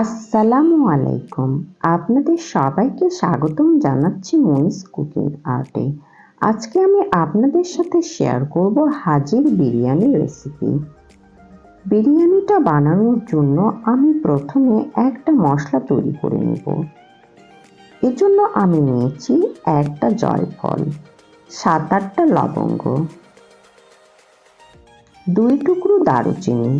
আসসালামু আলাইকুম। আপনাদের সবাইকে স্বাগতম জানাচ্ছি মনিস কুকিং আর্টে। আজকে আমি আপনাদের সাথে শেয়ার করব হাজির বিরিয়ানি রেসিপি। বিরিয়ানিটা বানানোর জন্য আমি প্রথমে একটা মশলা তৈরি করে নেব। এজন্য আমি নিয়েছি একটা জয়ফল, সাত আটটা লবঙ্গ, দুই টুকরো দারুচিনি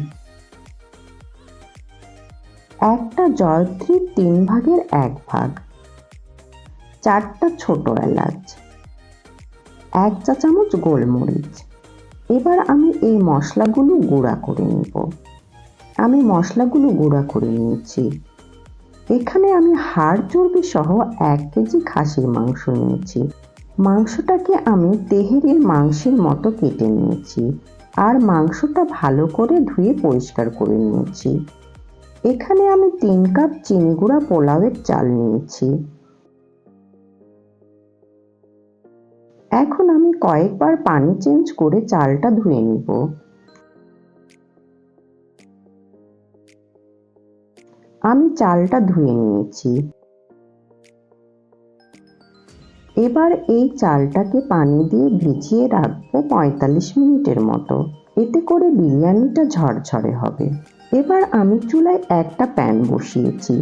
একটা জয়ত্রীর তিন ভাগের এক ভাগ। চারটা ছোট এলাচ। এক চা চামচ গোলমরিচ। এবার আমি এই মশলাগুলো গুঁড়া করে নেব। আমি মশলাগুলো গুঁড়া করে নিয়েছি। এখানে আমি হাড় চর্বি সহ এক কেজি খাসির মাংস নিয়েছি। মাংসটাকে আমি তেহেরের মাংসের মতো কেটে নিয়েছি। আর মাংসটা ভালো করে ধুয়ে পরিষ্কার করে নিয়েছি। এখানে আমি তিন কাপ চিনি গুঁড়া পোলাওয়ের চাল নিয়েছি। এখন আমি কয়েকবার পানি চেঞ্জ করে চালটা ধুয়ে নিব। আমি চালটা ধুয়ে নিয়েছি। এবার এই চালটাকে পানি দিয়ে ভিজিয়ে রাখব পঁয়তাল্লিশ মিনিটের মতো। এতে করে বিরিয়ানিটা ঝরঝরে হবে। এবার আমি চুলায় একটা প্যান বসিয়েছি।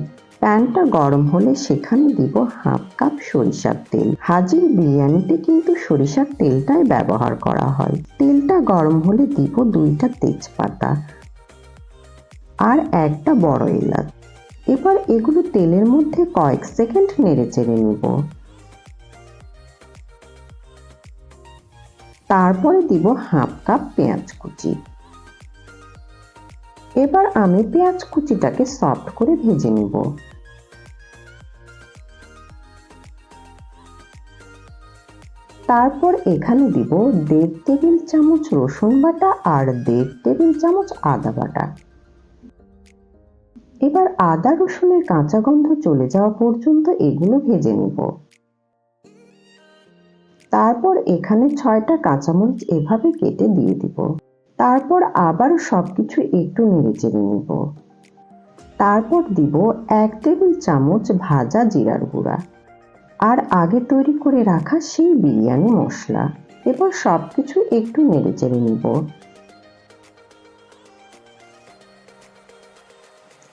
প্যানটা গরম হলে সেখানে দিব হাফ কাপ সরিষার তেল। হাজির বিরিয়ানিতে কিন্তু সরিষার তেলটাই ব্যবহার করা হয়। তেলটা গরম হলে দিব দুইটা তেজপাতা আর একটা বড় এলাচ। এবার এগুলো তেলের মধ্যে কয়েক সেকেন্ড নেড়ে চেড়ে নিব। তারপরে দিব হাফ কাপ পেঁয়াজ কুচি। এবার আমি পেঁয়াজ কুচিটাকে সফট করে ভেজে নিব। তারপর এখানে দিব দেড় টেবিল চামচ রসুন বাটা আর দেড় টেবিল চামচ আদা বাটা। এবার আদা রসুনের কাঁচা গন্ধ চলে যাওয়া পর্যন্ত এগুলো ভেজে নিব। তারপর এখানে ছয়টা কাঁচামরিচ এভাবে কেটে দিয়ে দিব। তারপর আবার সব কিছু একটু নেড়ে চেড়ে নিব। তারপর দিব এক টেবিল চামচ ভাজা জিরার গুঁড়া। আর আগে তৈরি করে রাখা সেই বিরিয়ানি মশলা। এবার সব কিছু একটু নেড়ে চেড়ে নিব।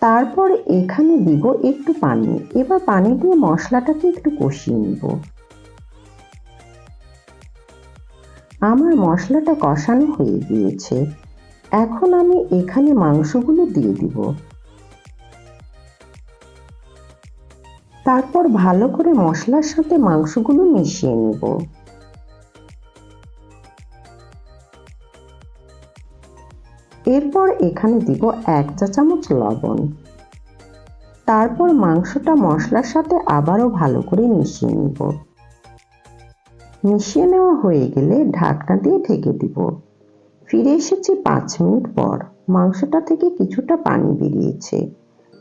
তারপর এখানে দিব একটু পানি। এবার পানি দিয়ে মশলাটাকে একটু কষিয়ে নিব। আমার মশলাটা কষানো হয়ে গিয়েছে। এখন আমি এখানে মাংসগুলো দিয়ে দিব। তারপর ভালো করে মশলার সাথে মাংসগুলো মিশিয়ে নেব। এরপর এখানে দিব এক চা চামচ লবণ। তারপর মাংসটা মশলার সাথে আবারও ভালো করে মিশিয়ে নিব। মিশিয়ে নেওয়া হয়ে গেলে ঢাকনা দিয়ে ঢেকে দিব। ফিরে এসেছি পাঁচ মিনিট পর। মাংসটা থেকে কিছুটা পানি বেরিয়েছে।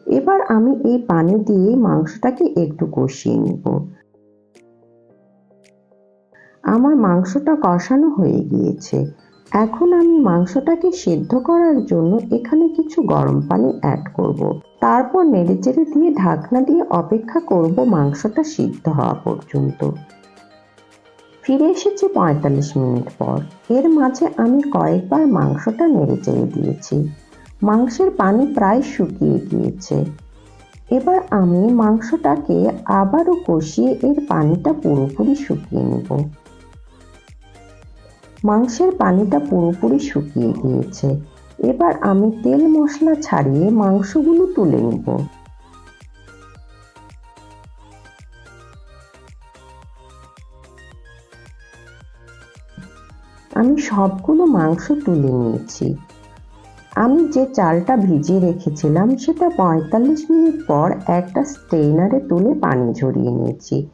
এবার আমি এই পানি দিয়ে মাংসটাকে একটু কষিয়ে নিব। আমার মাংসটা কষানো হয়ে গিয়েছে। এখন আমি মাংসটাকে সেদ্ধ করার জন্য এখানে কিছু গরম পানি অ্যাড করব। তারপর নেড়েচেড়ে দিয়ে ঢাকনা দিয়ে অপেক্ষা করব মাংসটা সিদ্ধ হওয়া পর্যন্ত। ফিরে এসেছি পঁয়তাল্লিশ মিনিট পর। এর মাঝে আমি কয়েকবার মাংসটা নেড়ে চেড়ে দিয়েছি। মাংসের পানি প্রায় শুকিয়ে গিয়েছে। এবার আমি মাংসটাকে আবারও কষিয়ে এর পানিটা পুরোপুরি শুকিয়ে নেব। মাংসের পানিটা পুরোপুরি শুকিয়ে গিয়েছে। এবার আমি তেল মশলা ছাড়িয়ে মাংসগুলো তুলে নেব। আমি সবগুলো মাংস তুলে নিয়েছি। আমি যে চালটা ভিজিয়ে রেখেছিলাম, সেটা পঁয়তাল্লিশ মিনিট পর একটা স্টেইনারে তুলে পানি ঝরিয়ে নিয়েছি।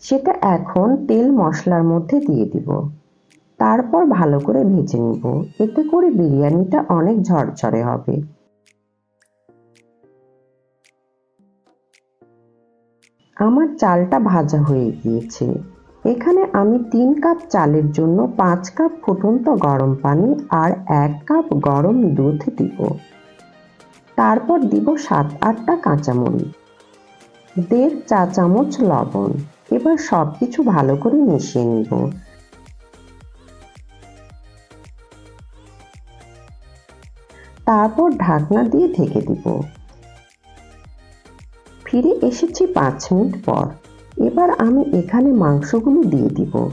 সেটা এখন তেল মশলার মধ্যে দিয়ে দিব। তারপর ভালো করে ভেজে নিব। এতে করে বিরিয়ানিটা অনেক ঝরঝরে হবে। আমার চালটা ভাজা হয়ে গিয়েছে। এখানে আমি তিন কাপ চালের জন্য পাঁচ কাপ ফুটন্ত গরম পানি আর এক কাপ গরম দুধ দিব। তারপর দিব সাত আটটা কাঁচামরিচ, দেড় চা চামচ লবণ। এবার সব কিছু ভালো করে মিশিয়ে নিব। তারপর ঢাকনা দিয়ে ঢেকে দিব। ফিরে এসেছি পাঁচ মিনিট পর। এবার আমি এখানে মাংসগুলো দিয়ে দিব।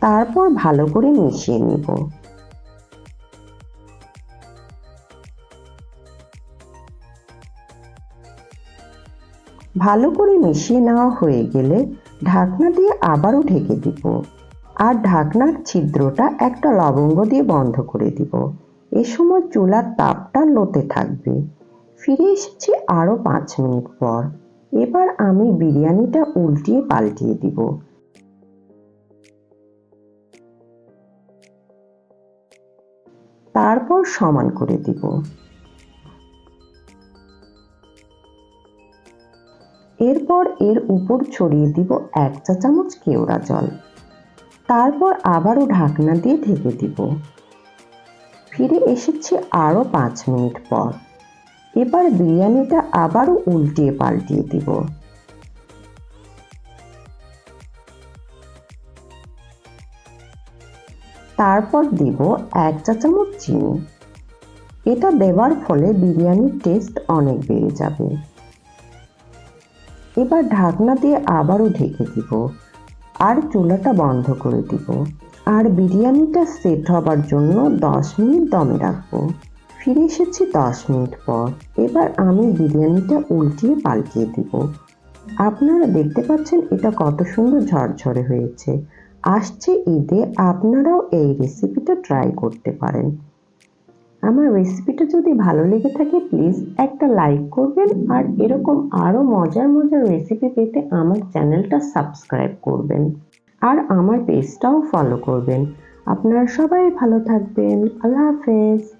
তারপর ভালো করে মিশিয়ে নিব। ভালো করে মিশিয়ে নেওয়া হয়ে গেলে ঢাকনা দিয়ে আবারও ঢেকে দিব। আর ঢাকনার ছিদ্রটা একটা লবঙ্গ দিয়ে বন্ধ করে দিব। এ সময় চুলার তাপটা লোতে থাকবে। ফিরে এসেছি আরও পাঁচ মিনিট পর। এবার আমি বিরিয়ানিটা উল্টিয়ে পাল্টিয়ে দিব। তারপর সমান করে দিব। এরপর এর উপর ছড়িয়ে দিব এক চা চামচ কেওড়া জল। তারপর আবারও ঢাকনা দিয়ে ঢেকে দিব। ফিরে এসেছি আরও পাঁচ মিনিট পর। এবার বিরিয়ানিটা আবারও উল্টিয়ে পাল্টিয়ে দিব। তারপর দিব এক চা চামচ চিনি। এটা দেওয়ার ফলে বিরিয়ানির টেস্ট অনেক বেড়ে যাবে। এবার ঢাকনা দিয়ে আবারও ঢেকে দিব আর চুলাটা বন্ধ করে দিব। আর বিরিয়ানিটা সেট হবার জন্য দশ মিনিট দমে রাখব। ফিরে এসেছি দশ মিনিট পর। এবার আমি বিরিয়ানিটা উল্টিয়ে পাল্টিয়ে দিব। আপনারা দেখতে পাচ্ছেন এটা কত সুন্দর ঝরঝরে হয়েছে। আসছে ঈদে আপনারাও এই রেসিপিটা ট্রাই করতে পারেন। আমার রেসিপিটা যদি ভালো লেগে থাকে প্লিজ একটা লাইক করবেন আর এরকম আরও মজার মজার রেসিপি পেতে আমার চ্যানেলটা সাবস্ক্রাইব করবেন। আর আমার পেজটাও ফলো করবেন। আপনারা সবাই ভালো থাকবেন। আল্লাহ হাফেজ।